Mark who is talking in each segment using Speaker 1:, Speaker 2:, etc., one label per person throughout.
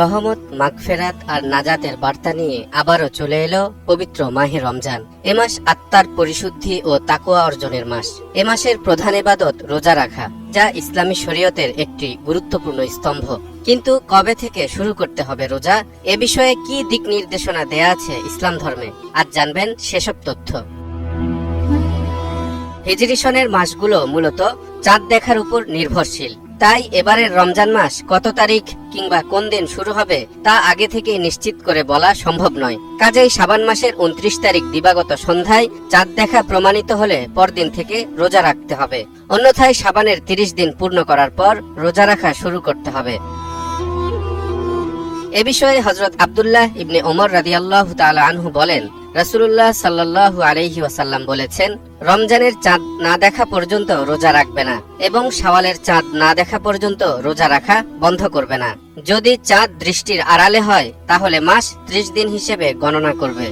Speaker 1: রহমত, মাগফেরাত আর নাজাতের বার্তা নিয়ে আবারও চলে এলো পবিত্র মাহে রমজান। এ মাস আত্মার পরিশুদ্ধি ও তাকুয়া অর্জনের মাস। এ মাসের প্রধান এবাদত রোজা রাখা, যা ইসলামী শরীয়তের একটি গুরুত্বপূর্ণ স্তম্ভ। কিন্তু কবে থেকে শুরু করতে হবে রোজা? এ বিষয়ে কি দিক নির্দেশনা দেয়া আছে ইসলাম ধর্মে? আজ জানবেন সেসব তথ্য। হিজরি সনের মাসগুলো মূলত চাঁদ দেখার উপর নির্ভরশীল। তাই এবারের রমজান মাস কত তারিখ কিংবা কোন দিন শুরু হবে, তা আগে থেকে নিশ্চিত করে বলা সম্ভব নয়। কাজেই সাবান মাসের উনত্রিশ তারিখ দিবাগত সন্ধ্যায় চাঁদ দেখা প্রমাণিত হলে পরদিন থেকে রোজা রাখতে হবে। অন্যথায় সাবানের তিরিশ দিন পূর্ণ করার পর রোজা রাখা শুরু করতে হবে। এ বিষয়ে হজরত আবদুল্লাহ ইবনে ওমর রাদিয়াল্লাহ তাআলা আনহু বলেন, রাসূলুল্লাহ সাল্লাল্লাহু আলাইহি ওয়াসাল্লাম বলেছেন, রমজানের চাঁদ না দেখা পর্যন্ত রোজা রাখবে না এবং শাওয়ালের চাঁদ না দেখা পর্যন্ত রোজা রাখা বন্ধ করবে না। যদি চাঁদ দৃষ্টির আড়ালে হয়, তাহলে মাস ত্রিশ দিন হিসেবে গণনা করবে।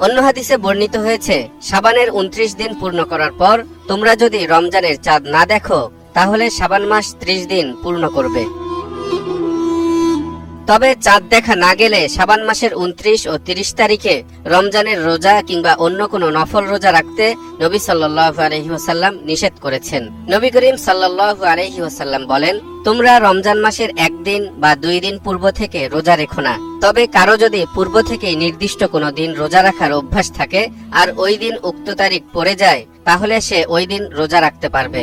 Speaker 1: অন্য হাদিসে বর্ণিত হয়েছে সাবানের উনত্রিশ দিন পূর্ণ করার পর তোমরা যদি রমজানের চাঁদ না দেখো, তাহলে সাবান মাস ত্রিশ দিন পূর্ণ করবে। তবে চাঁদ দেখা না গেলে সাবান মাসের উনত্রিশ ও তিরিশ তারিখে রমজানের রোজা কিংবা অন্য কোনো নফল রোজা রাখতে নবী সাল্লাহ আলহিহাসাল্লাম নিষেধ করেছেন। নবী করিম সাল্লাহ আলহিহাসাল্লাম বলেন, তোমরা রমজান মাসের একদিন বা দুই দিন পূর্ব থেকে রোজা রেখো না। তবে কারও যদি পূর্ব থেকে নির্দিষ্ট কোনো দিন রোজা রাখার অভ্যাস থাকে আর ওই দিন উক্ত তারিখ পড়ে যায়, তাহলে সে ওই দিন রোজা রাখতে পারবে।